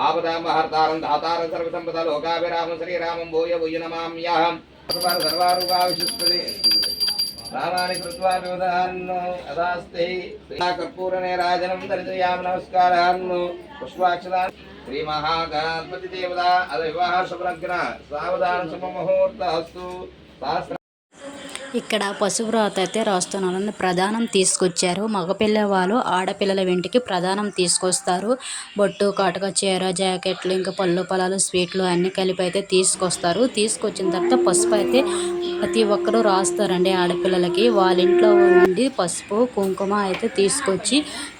ఆపదాంబహర్తారం దాతారం సర్వసంపద లోకాభిరామం శ్రీరామం భూయ భూయ నమామ్యాహం సర్వారూపావిశిష్టది రామాని కృత్వా వివధాన్ను అదాస్తి కర్పూరనే రాజనం దరిద్రయామ నమస్కారాన్ను. పుష్పాక్షరాన్ని శ్రీ మహాగణపతి దేవత అద వివాహ శుభ్రగ్న సావధాన శుభ ముహూర్త అస్తు సహస్ర ఇక్కడ పశువ్రాత అయితే రాస్తున్నారని ప్రధానం తీసుకొచ్చారు. మగపిల్ల వాళ్ళు ఆడపిల్లల వెంటికి ప్రధానం తీసుకొస్తారు. బొట్టు కాటుక చీర జాకెట్లు ఇంకా పళ్ళు పొలాలు స్వీట్లు అన్నీ కలిపి అయితే తీసుకొస్తారు. తీసుకొచ్చిన తర్వాత పసుపు అయితే ప్రతి ఒక్కరూ రాస్తారండి ఆడపిల్లలకి. వాళ్ళ ఇంట్లో ఉండి పసుపు కుంకుమ అయితే తీసుకొచ్చి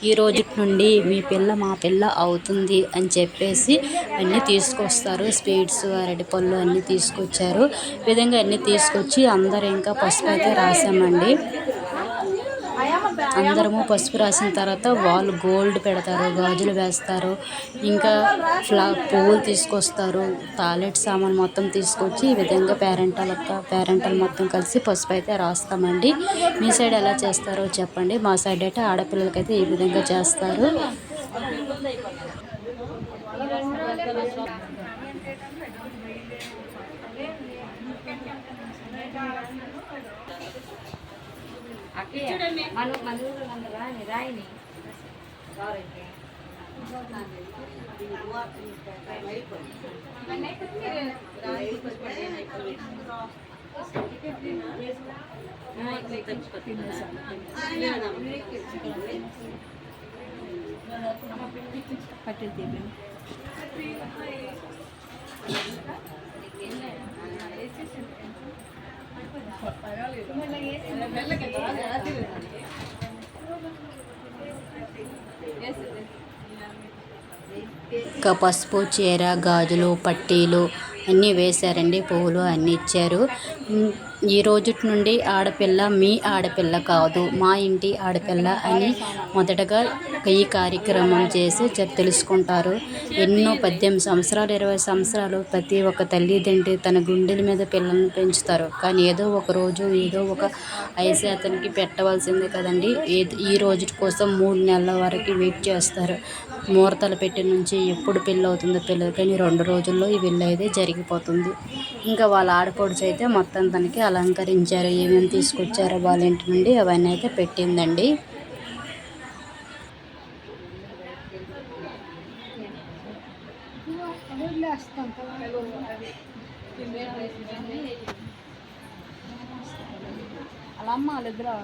ఈ రోజు నుండి మీ పిల్ల మా పిల్ల అవుతుంది అని చెప్పేసి అన్నీ తీసుకొస్తారు. స్వీట్స్ అరటి పళ్ళు అన్నీ తీసుకొచ్చారు. ఈ విధంగా అన్నీ తీసుకొచ్చి అందరూ ఇంకా పసుపు అయితే రాసామండి. అందరము పసుపు రాసిన తర్వాత వాళ్ళు గోల్డ్ పెడతారు గాజులు వేస్తారు ఇంకా ఫ్లా పువ్వులు తీసుకొస్తారు టాయిలెట్ సామాన్ మొత్తం తీసుకొచ్చి ఈ విధంగా పేరెంటల్ పేరెంటల్ మొత్తం కలిసి పసుపు అయితే రాస్తామండి. మీ సైడ్ ఎలా చేస్తారో చెప్పండి. మా సైడ్ అయితే ఆడపిల్లలకైతే ఈ విధంగా చేస్తారు. Aki ya, manuk manuk dengan terang ini, dah ini. Sorry. Ya. Nah, Kita ini ఇంకా పసుపు చీర గాజులు పట్టీలు అన్నీ వేశారండి. పువ్వులు అన్నీ ఇచ్చారు. ఈ రోజు నుండి ఆడపిల్ల మీ ఆడపిల్ల కాదు మా ఇంటి ఆడపిల్ల అని మొదటగా ఈ కార్యక్రమం చేసి తెలుసుకుంటారు. ఎన్నో పద్దెనిమిది సంవత్సరాలు ఇరవై సంవత్సరాలు ప్రతి ఒక్క తల్లిదండ్రి తన గుండెల మీద పిల్లల్ని పెంచుతారు. కానీ ఏదో ఒక రోజు ఏదో ఒక ఐసీ అతనికి పెట్టవలసిందే కదండి. ఈ రోజు కోసం మూడు నెలల వరకు వెయిట్ చేస్తారు. ముహూర్తాలు పెట్టి నుంచి ఎప్పుడు పెళ్ళి అవుతుందో తెలియదు. కానీ రెండు రోజుల్లో ఈ పెళ్ళి అయితే జరిగిపోతుంది. ఇంకా వాళ్ళ ఆడపడుచు అయితే మొత్తం తనకి అలంకరించారు. ఏమేమి తీసుకొచ్చారో వాళ్ళ ఇంటి నుండి అవన్నీ అయితే పెట్టిందండి. అలా అమ్మ వాళ్ళిద్దరు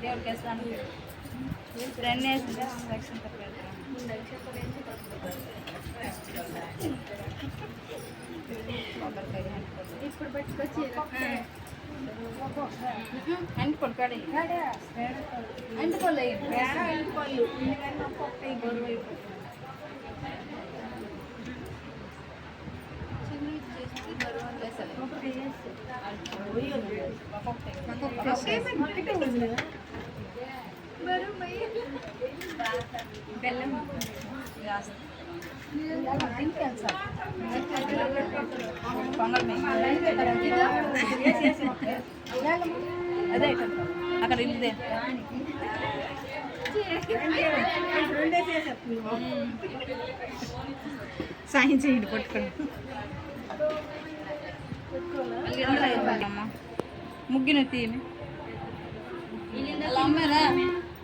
దేవుడికి వేస్తాను రెండు ఇప్పుడు పట్టుకొచ్చి అంటి పడుకోడే అంటి పళ్ళు అంటి పళ్ళు గొడవ బెల్లం అదే అక్కడ ఇల్లుదే సాయం చేయండి పట్టుకోండి ముగ్గిన తీయని అలా అమ్మారా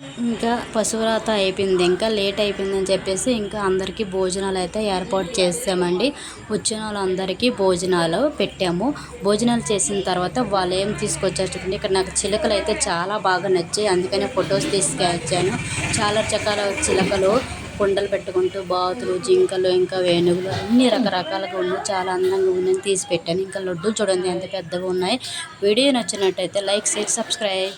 ఇంకా పశువ్రాత అయిపోయింది. ఇంకా లేట్ అయిపోయిందని చెప్పేసి ఇంకా అందరికీ భోజనాలు అయితే ఏర్పాటు చేసామండి. వచ్చిన వాళ్ళందరికీ భోజనాలు పెట్టాము. భోజనాలు చేసిన తర్వాత వాళ్ళు ఏం తీసుకొచ్చారు చూడండి. ఇక్కడ నాకు చిలకలు అయితే చాలా బాగా నచ్చాయి. అందుకనే ఫొటోస్ తీసుకొచ్చాను. చాలా రకాల చిలకలు కుండలు పెట్టుకుంటూ బాతులు జింకలు ఇంకా వేణుగులు అన్ని రకరకాలుగా ఉన్నాయి. చాలా అందంగా ఉన్నాయని తీసి పెట్టాను. ఇంకా లడ్డూ చూడండి ఎంత పెద్దగా ఉన్నాయి. వీడియో నచ్చినట్టయితే లైక్ షేర్ సబ్స్క్రైబ్.